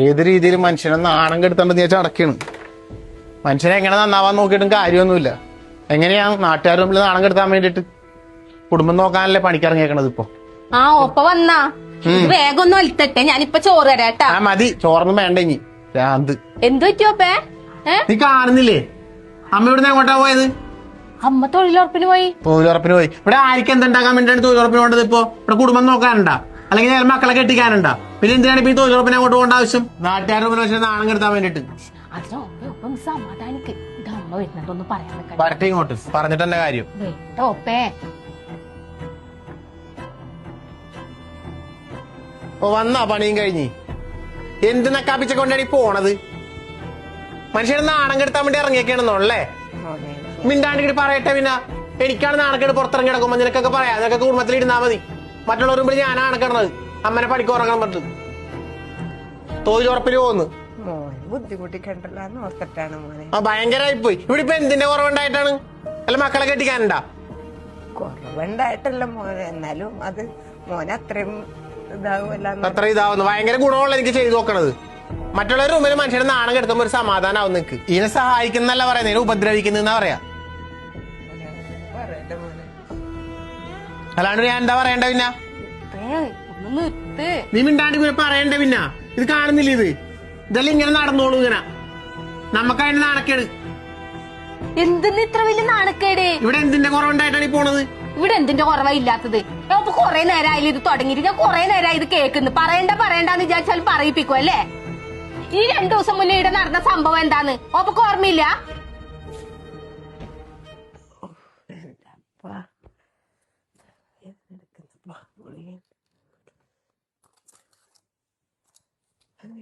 ഏത് രീതിയിൽ മനുഷ്യനെ നാണം കെടുത്തണ്ടെന്ന് ചോദിച്ചാൽ അടക്കാണ്. മനുഷ്യനെ എങ്ങനെ നന്നാവാൻ നോക്കിയിട്ടും കാര്യമൊന്നുമില്ല. എങ്ങനെയാണ് നാട്ടുകാർ മുമ്പിൽ നാണം കെടുത്താൻ വേണ്ടിയിട്ട്? കുടുംബം നോക്കാനല്ലേ പണിക്കിറങ്ങിയേക്കണത് ഇപ്പൊ? ആ ഒപ്പ വന്നാ. വേഗം ഒന്ന് ഒലിത്തട്ടെ ഞാനിപ്പൊ ചോറ് തരാട്ടാ ആ മതി. ചോറൊന്നും വേണ്ട ഇനി. എന്ത് എന്തു പറ്റിയോപ്പേ നീ കാണുന്നില്ലേ? അമ്മ ഇവിടുന്ന് എങ്ങോട്ടാ പോയത്? അമ്മ തൊഴിലുറപ്പിന് പോയി. തൊഴിലുറപ്പിന് പോയി. ഇവിടെ ആർക്ക് എന്തുണ്ടാക്കാൻ വേണ്ടിയാണ് തൊഴിലുറപ്പിന് വേണ്ടത് ഇപ്പൊ? ഇവിടെ കുടുംബം നോക്കാനുണ്ടാ? അല്ലെങ്കിൽ ഞാൻ മക്കളെ കെട്ടിക്കാനുണ്ട? പിന്നെ എന്തിനാണ് ഇപ്പൊ ഈ തൊഴിലുറപ്പിനെ അങ്ങോട്ട് പോകേണ്ട ആവശ്യം? നാട്ടുകാരുടെ വെച്ച് നാണം കെടുത്താൻ വേണ്ടിട്ട് അതിന് ഒപ്പ ഒപ്പം ഒന്ന് സമാധാനിക്ക്. ഇത് അമ്മ വരുന്നുണ്ടൊന്ന് പറയാൻ വരട്ടെ ഇങ്ങോട്ട്. പറഞ്ഞിട്ട് കാര്യം? ഒപ്പേ ഓ വന്നാ പണിയും കഴിഞ്ഞ്. എന്ത് നക്കാപ്പിച്ച കൊണ്ടാണ് ഈ പോണത്? മനുഷ്യനെ നാണം കെടുത്താൻ വേണ്ടി ഇറങ്ങിയൊക്കെയാണെന്നോളല്ലേ മിണ്ടാണ്ടിട്ട് പറയട്ടെ പിന്നെ. എനിക്കാണ് നാണക്കേട് പുറത്തിറങ്ങി കിടക്കുമ്പോ നിനക്കൊക്കെ പറയാം. നിനക്കൊക്കെ കുടുംബത്തിൽ ഇരുന്നാ മതി. മറ്റുള്ളവർ മുമ്പിൽ ഞാനാണ് കിടന്നത്. അമ്മനെ പണിക്ക് പറ്റും. പറഞ്ഞു തൊഴിലുറപ്പിന് പോകുന്നു. മോനെ ബുദ്ധിമുട്ടിക്കണ്ടല്ലോ എന്ന് ഓർത്തിട്ടാണ് മോനെ. ആ ഭയങ്കരമായി പോയി ഇവിടെ ഇപ്പൊ എന്തിന്റെ കുറവുണ്ടായിട്ടാണ്? അല്ല മക്കളെ കെട്ടിക്കാനുണ്ടാ? കുറവുണ്ടായിട്ടല്ല മോനെ. എന്നാലും അത് മോനെ അത്രയും ഇതാവുമല്ല അത്ര ഇതാവുന്നു. ഭയങ്കര ഗുണമുള്ള എനിക്ക് ചെയ്തു നോക്കണത്. മറ്റുള്ളവരുടെ മുമ്പിൽ മനുഷ്യരെ നാണം കെടുത്തുമ്പോ ഒരു സമാധാനാവും നിനക്ക്. ഇതിനെ സഹായിക്കുന്നല്ല പറയാ ഇതിനെ ഉപദ്രവിക്കുന്നെന്നാ പറയാ. അല്ലാണ്ട് ഞാൻ എന്താ പറയണ്ട പിന്നെ? നീ മിണ്ടാണ്ട് പിന്നെ പറയണ്ട പിന്നെ? ഇത് കാണുന്നില്ല ഇത്? ഇതെല്ലാം ഇങ്ങനെ നടന്നോളൂ ഇങ്ങനെ. നമുക്കതിന് നാണക്കേട്. എന്തിന് ഇത്ര വലിയ നാണക്കേട്? ഇവിടെ എന്തിന്റെ കുറവുണ്ടായിട്ടാണ് ഈ പോണത്? ഇവിടെ എന്തിന്റെ കുറവാ ഇല്ലാത്തത് കൊറേ നേരമായാലും ഇത് തുടങ്ങിയിട്ട്? ഞാൻ കൊറേ നേരമായി ഇത് കേൾക്കുന്നു. പറയണ്ട പറയണ്ടെന്ന് വിചാരിച്ചാൽ പറയിപ്പിക്കും അല്ലേ? ഈ രണ്ടു ദിവസം മുന്നേ ഇവിടെ നടന്ന സംഭവം എന്താന്ന്? ഓപ്പക്ക് ഓർമ്മയില്ല?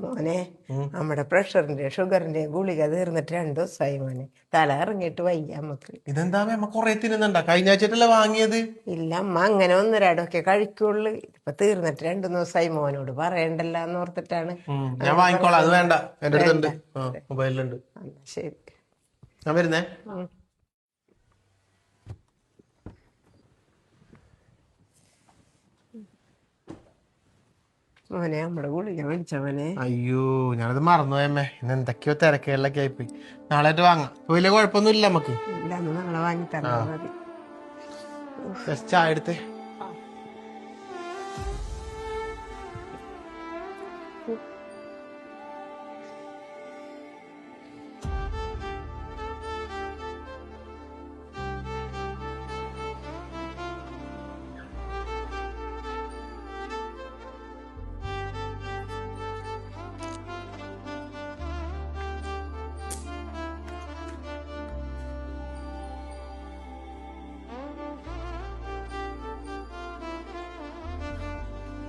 മോനെ നമ്മുടെ പ്രഷറിന്റെ ഷുഗറിന്റെ ഗുളിക തീർന്നിട്ട് രണ്ടു ദിവസമായി മോനെ. തല ഇറങ്ങിയിട്ട് വയ്യ നമുക്ക് ഇതെന്താ അമ്മ കൊറേ തിന്നുന്നുണ്ടാ? കഴിഞ്ഞ ആഴ്ചയല്ലേ വാങ്ങിയത്? ഇല്ല അമ്മ അങ്ങനെ ഒന്ന് രണ്ടൊക്കെ കഴിക്കുള്ളു. ഇപ്പൊ തീർന്നിട്ട് രണ്ടു ദിവസമായി മോനോട് പറയണ്ടല്ലോ എന്ന് ഓർത്തിട്ടാണ്. ഞാൻ വാങ്ങിക്കോളാം. അത് വേണ്ട. എന്റെ അടുത്തുണ്ട്. മൊബൈലിലുണ്ട്. ശരി. ഞാൻ വരുന്നേ. മോനെ നമ്മുടെ ഗുളിക മേടിച്ചവനെ അയ്യോ ഞാനത് മറന്നുപോയമ്മേ ഇന്ന് എന്തൊക്കെയോ തിരക്കുകളിലൊക്കെ ആയിപ്പോയി. നാളെ ആയിട്ട് വാങ്ങാം. ഇപ്പൊ വലിയ കുഴപ്പമൊന്നും ഇല്ല നമുക്ക്. ഇല്ല അന്ന് നാളെ വാങ്ങി തന്നാ മതി. ജസ്റ്റ് ചായ എടുത്തേ.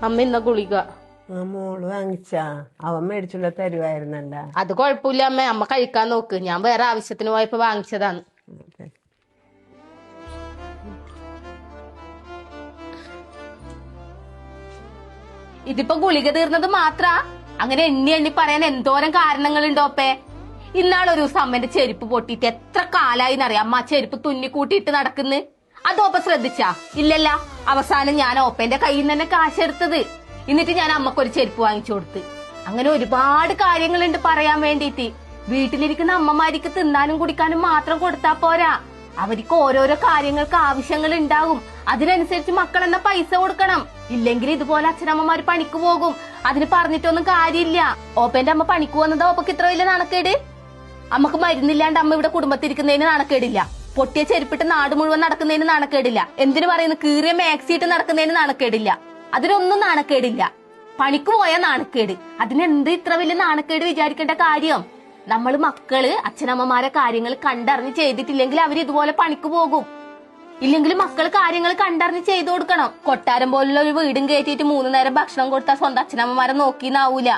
അമ്മ ഇന്ന ഗുളിക. മോൾ വാങ്ങിച്ചാ. അവൻ മേടിച്ചുള്ള തരുവായിരുന്നല്ല. അത് കൊഴപ്പില്ല അമ്മ. അമ്മ കഴിക്കാൻ നോക്ക്. ഞാൻ വേറെ ആവശ്യത്തിന് പോയപ്പോ വാങ്ങിച്ചതാണ്. ഇതിപ്പോ ഗുളിക തീർന്നത് മാത്ര? അങ്ങനെ എണ്ണി എണ്ണി പറയാൻ എന്തോരം കാരണങ്ങൾ കാരണങ്ങളുണ്ടോപ്പേ ഇന്നാളൊരു ദിവസം അമ്മന്റെ ചെരുപ്പ് പൊട്ടിയിട്ട് എത്ര കാലായി എന്നറിയാം. അമ്മ ആ ചെരുപ്പ് തുന്നി കൂട്ടിയിട്ട് നടക്കുന്നു അതോപ്പ ശ്രദ്ധിച്ചാ? ഇല്ലല്ല. അവസാനം ഞാൻ ഓപ്പന്റെ കയ്യിൽ നിന്ന് തന്നെ കാശെടുത്തത് എന്നിട്ട് ഞാൻ അമ്മക്കൊരു ചെരുപ്പ് വാങ്ങിച്ചു കൊടുത്ത്. അങ്ങനെ ഒരുപാട് കാര്യങ്ങളുണ്ട് പറയാൻ വേണ്ടിയിട്ട്. വീട്ടിലിരിക്കുന്ന അമ്മമാർക്ക് തിന്നാനും കുടിക്കാനും മാത്രം കൊടുത്താ പോരാ. അവർക്ക് ഓരോരോ കാര്യങ്ങൾക്ക് ആവശ്യങ്ങൾ ഉണ്ടാകും. അതിനനുസരിച്ച് മക്കൾ എന്ന പൈസ കൊടുക്കണം. ഇല്ലെങ്കിൽ ഇതുപോലെ അച്ഛനമ്മമാര് പണിക്ക് പോകും. അതിന് പറഞ്ഞിട്ടൊന്നും കാര്യമില്ല. ഓപ്പന്റെ അമ്മ പണിക്ക് പോകുന്നത് ഓപ്പക്ക് ഇത്ര വലിയ നടക്കേട് അമ്മയ്ക്ക് മരുന്നില്ലാണ്ട് അമ്മ ഇവിടെ കുടുംബത്തിരിക്കുന്നതിന് നാണക്കേടില്ല. പൊട്ടിയ ചെരുപ്പിട്ട് നാട് മുഴുവൻ നടക്കുന്നതിന് നാണക്കേടില്ല. എന്തിനു പറയുന്നു? കീറിയ മാക്സിയിട്ട് നടക്കുന്നതിന് നാണക്കേടില്ല. അതിനൊന്നും നാണക്കേടില്ല. പണിക്ക് പോയ നാണക്കേട്. അതിനെന്ത് ഇത്ര വലിയ നാണക്കേട് വിചാരിക്കേണ്ട കാര്യം? നമ്മൾ മക്കൾ അച്ഛനമ്മമാരെ കാര്യങ്ങൾ കണ്ടറിഞ്ഞ് ചെയ്തിട്ടില്ലെങ്കിൽ അവർ ഇതുപോലെ പണിക്ക് പോകും. ഇല്ലെങ്കിൽ മക്കൾ കാര്യങ്ങൾ കണ്ടറിഞ്ഞ് ചെയ്തു കൊടുക്കണം. കൊട്ടാരം പോലുള്ള ഒരു വീടും കയറ്റിയിട്ട് മൂന്ന് നേരം ഭക്ഷണം കൊടുത്താൽ സ്വന്തം അച്ഛനമ്മമാരെ നോക്കിന്നാവൂല.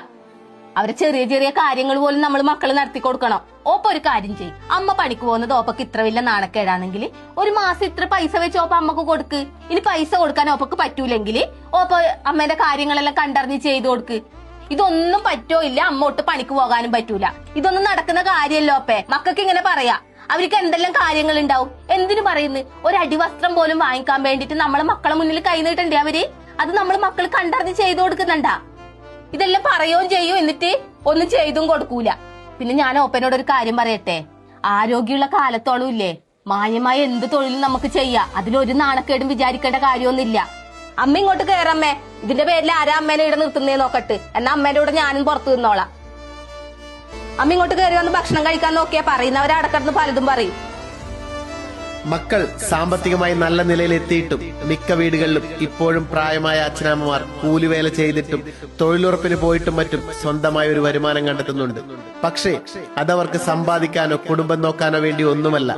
അവരെ ചെറിയ ചെറിയ കാര്യങ്ങൾ പോലും നമ്മൾ മക്കൾ നടത്തി കൊടുക്കണം. ഓപ്പ ഒരു കാര്യം ചെയ്യും. അമ്മ പണിക്ക് പോകുന്നത് ഓപ്പക്ക് ഇത്ര വലിയ നാണക്കേടാണെങ്കിൽ ഒരു മാസം ഇത്ര പൈസ വെച്ച് ഓപ്പ അമ്മയ്ക്ക് കൊടുക്ക്. ഇനി പൈസ കൊടുക്കാൻ ഓപ്പക്ക് പറ്റൂലെങ്കിൽ ഓപ്പ അമ്മേന്റെ കാര്യങ്ങളെല്ലാം കണ്ടറിഞ്ഞ് ചെയ്തു കൊടുക്ക്. ഇതൊന്നും പറ്റോ ഇല്ല അമ്മോട്ട് പണിക്ക് പോകാനും പറ്റൂല. ഇതൊന്നും നടക്കുന്ന കാര്യമല്ലോ അപ്പേ മക്കൾക്ക് ഇങ്ങനെ പറയാ. അവർക്ക് എന്തെല്ലാം കാര്യങ്ങൾ ഉണ്ടാവും? എന്തിനു പറയുന്നു? ഒരു അടിവസ്ത്രം പോലും വാങ്ങിക്കാൻ വേണ്ടിട്ട് നമ്മളെ മക്കളെ മുന്നിൽ കൈ നീട്ടണ്ടേ അവർ? അത് നമ്മൾ മക്കൾ കണ്ടറിഞ്ഞ് ചെയ്തു കൊടുക്കുന്നുണ്ടാ? ഇതെല്ലാം പറയുകയും ചെയ്യും. എന്നിട്ട് ഒന്നും ചെയ്തും കൊടുക്കൂല. പിന്നെ ഞാൻ ഓപ്പനോട് ഒരു കാര്യം പറയട്ടെ? ആരോഗ്യമുള്ള കാലത്തോളം ഇല്ലേ? മാന്യമായ എന്ത് തൊഴിലും നമുക്ക് ചെയ്യാം. അതിലൊരു നാണക്കേടും വിചാരിക്കേണ്ട കാര്യമൊന്നുമില്ല. അമ്മ ഇങ്ങോട്ട് കയറമ്മേ ഇതിന്റെ പേരിൽ ആരാ അമ്മേനെ ഇവിടെ നിർത്തുന്നേ നോക്കട്ട്. എന്നാ അമ്മേന്റെ കൂടെ ഞാനും പുറത്തു നിന്നോളാം. അമ്മ ഇങ്ങോട്ട് കയറി വന്ന് ഭക്ഷണം കഴിക്കാൻ നോക്കിയാ പറയുന്നവരടക്കടന്ന് പലതും പറയും. മക്കൾ സാമ്പത്തികമായി നല്ല നിലയിലെത്തിയിട്ടും മിക്ക വീടുകളിലും ഇപ്പോഴും പ്രായമായ അച്ഛനമ്മമാർ കൂലിവേല ചെയ്തിട്ടും തൊഴിലുറപ്പിന് പോയിട്ടും മറ്റും സ്വന്തമായ ഒരു വരുമാനം കണ്ടെത്തുന്നുണ്ട്. പക്ഷേ അതവർക്ക് സമ്പാദിക്കാനോ കുടുംബം നോക്കാനോ വേണ്ടി ഒന്നുമല്ല.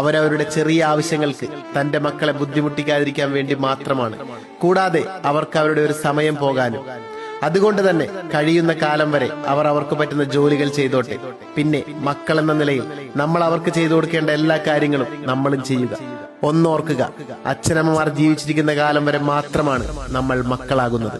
അവരവരുടെ ചെറിയ ആവശ്യങ്ങൾക്ക് തന്റെ മക്കളെ ബുദ്ധിമുട്ടിക്കാതിരിക്കാൻ വേണ്ടി മാത്രമാണ്. കൂടാതെ അവർക്ക് അവരുടെ ഒരു സമയം പോകാനും അതുകൊണ്ട് തന്നെ കഴിയുന്ന കാലം വരെ അവർ അവർക്ക് പറ്റുന്ന ജോലികൾ ചെയ്തോട്ടെ. പിന്നെ മക്കൾ എന്ന നിലയിൽ നമ്മൾ അവർക്ക് ചെയ്തു കൊടുക്കേണ്ട എല്ലാ കാര്യങ്ങളും നമ്മളും ചെയ്യുക. ഒന്നോർക്കുക അച്ഛനമ്മമാർ ജീവിച്ചിരിക്കുന്ന കാലം വരെ മാത്രമാണ് നമ്മൾ മക്കളാകുന്നത്.